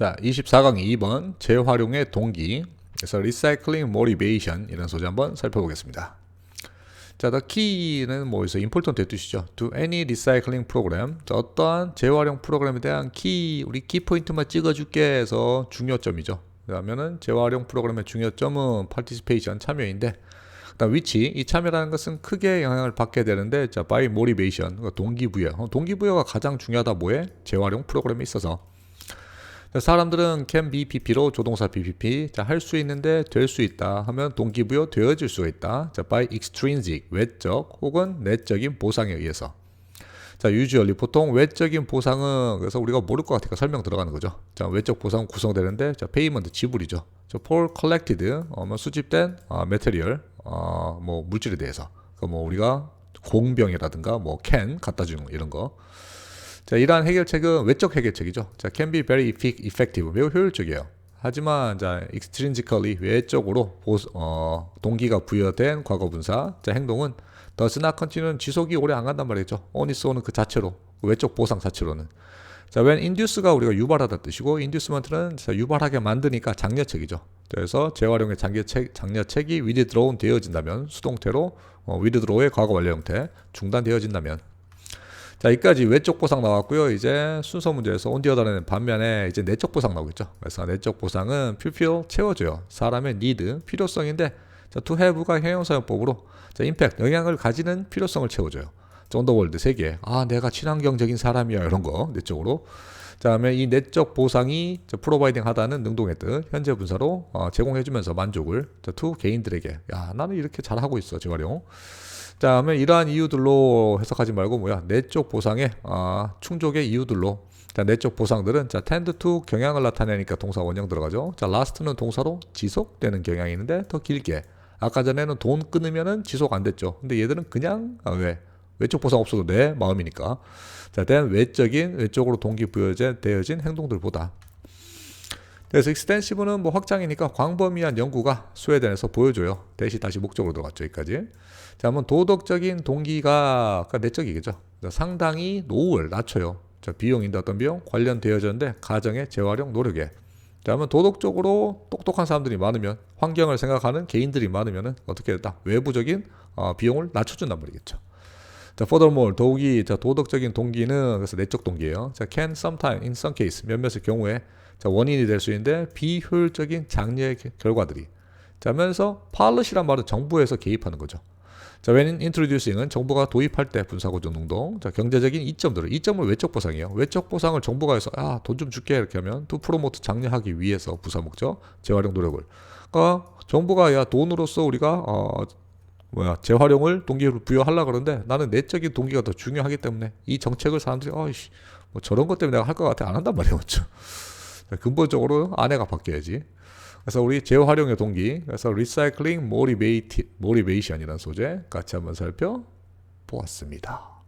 자, 24강의 2번 재활용의 동기. 그래서 Recycling Motivation 이런 소재 한번 살펴보겠습니다. 자, the key는 뭐에서 important의 뜻이죠. To any recycling program. 자, 어떠한 재활용 프로그램에 대한 키, 우리 키 포인트만 찍어 줄게 해서 중요점이죠. 그러면은 재활용 프로그램의 중요점은 participation 참여인데 그다음 위치 이 참여라는 것은 크게 영향을 받게 되는데 자 by motivation 그러니까 동기부여 어, 동기부여가 가장 중요하다 뭐에 재활용 프로그램에 있어서 자, 사람들은 can be PP로 조동사 PPP 자, 할수 있는데 될 수 있다 하면 동기부여 되어질 수가 있다 자 by extrinsic 외적 혹은 내적인 보상에 의해서 자, usually 보통 외적인 보상은 그래서 우리가 모를 것 같으니까 설명 들어가는 거죠. 자, 외적 보상은 구성되는데 자, payment 지불이죠. 자, for collected 어, 뭐 수집된 어, material 어, 뭐 물질에 대해서 그뭐 우리가 공병이라든가 뭐 can 갖다 주는 거, 이런 거. 자, 이러한 해결책은 외적 해결책이죠. 자, can be very effective 매우 효율적이에요. 하지만 자 extrinsically 외적으로 보, 어, 동기가 부여된 과거분사 자 행동은 does not continue는 지속이 오래 안 간단 말이죠. on its own은 그 자체로 외적 보상 자체로는 자 when induce가 우리가 유발하다 뜻이고 inducement는 자, 유발하게 만드니까 장려책이죠. 그래서 재활용의 장려책 장려책이 withdrawn 되어진다면 수동태로 어, withdraw의 과거 완료 형태 중단되어진다면 자, 여기까지 외적 보상 나왔고요. 이제 순서 문제에서 온디어다는 반면에 이제 내적 보상 나오겠죠. 그래서 내적 보상은 fulfill 채워줘요. 사람의 need 필요성인데 자, to have가 형용사용법으로 자, impact 영향을 가지는 필요성을 채워줘요. 존더월드 세계. 아, 내가 친환경적인 사람이야 이런 거 내적으로. 자, 다음에 이 내적 보상이 프로바이딩 하다는 능동의 뜻 현재 분사로 어, 제공해주면서 만족을 자, to 개인들에게 야 나는 이렇게 잘하고 있어 재활용. 자, 그러면 이러한 이유들로 해석하지 말고 뭐야 내적 보상의 아, 충족의 이유들로 자, 내적 보상들은 자, tend to 경향을 나타내니까 동사 원형 들어가죠. 자, last는 동사로 지속되는 경향이 있는데 더 길게. 아까 전에는 돈 끊으면은 지속 안 됐죠. 근데 얘들은 그냥 아, 왜 외적 보상 없어도 내 마음이니까. 자, 대한 외적인 외적으로 동기부여되어진 행동들보다 그래서 extensive는 뭐 확장이니까 광범위한 연구가 스웨덴에서 보여줘요. 대시 다시 목적으로 들어갔죠. 여기까지. 자, 한번 도덕적인 동기가 그러니까 내적이겠죠. 상당히 노후를 낮춰요. 자, 비용인데 어떤 비용? 관련되어졌는데 가정의 재활용 노력에. 자, 하면 도덕적으로 똑똑한 사람들이 많으면 환경을 생각하는 개인들이 많으면 어떻게 됐다? 외부적인 어, 비용을 낮춰준단 말이겠죠. 자, furthermore, 더욱이 자, 도덕적인 동기는 그래서 내적 동기예요. 자, can sometime, in some case, 몇몇의 경우에 자, 원인이 될 수 있는데 비효율적인 장려의 결과들이. 자, 하면서 policy란 말은 정부에서 개입하는 거죠. 자, when introducing은 정부가 도입할 때 분사고정 능동. 자, 경제적인 이점들을 이점을 외적 보상이에요. 외적 보상을 정부가 해서 아, 돈 좀 줄게 이렇게 하면 to promote 장려하기 위해서 부사 목적 재활용 노력을. 그러니까 정부가 야 돈으로서 우리가 어 뭐야 재활용을 동기를 부여하려 그러는데 나는 내적인 동기가 더 중요하기 때문에 이 정책을 사람들이 어이씨 뭐 저런 것 때문에 내가 할 것 같아 안 한단 말이에요, 맞죠? 근본적으로 아내가 바뀌어야지. 그래서 우리 재활용의 동기, 그래서 recycling motivate, motivation이라는 소재 같이 한번 살펴보았습니다.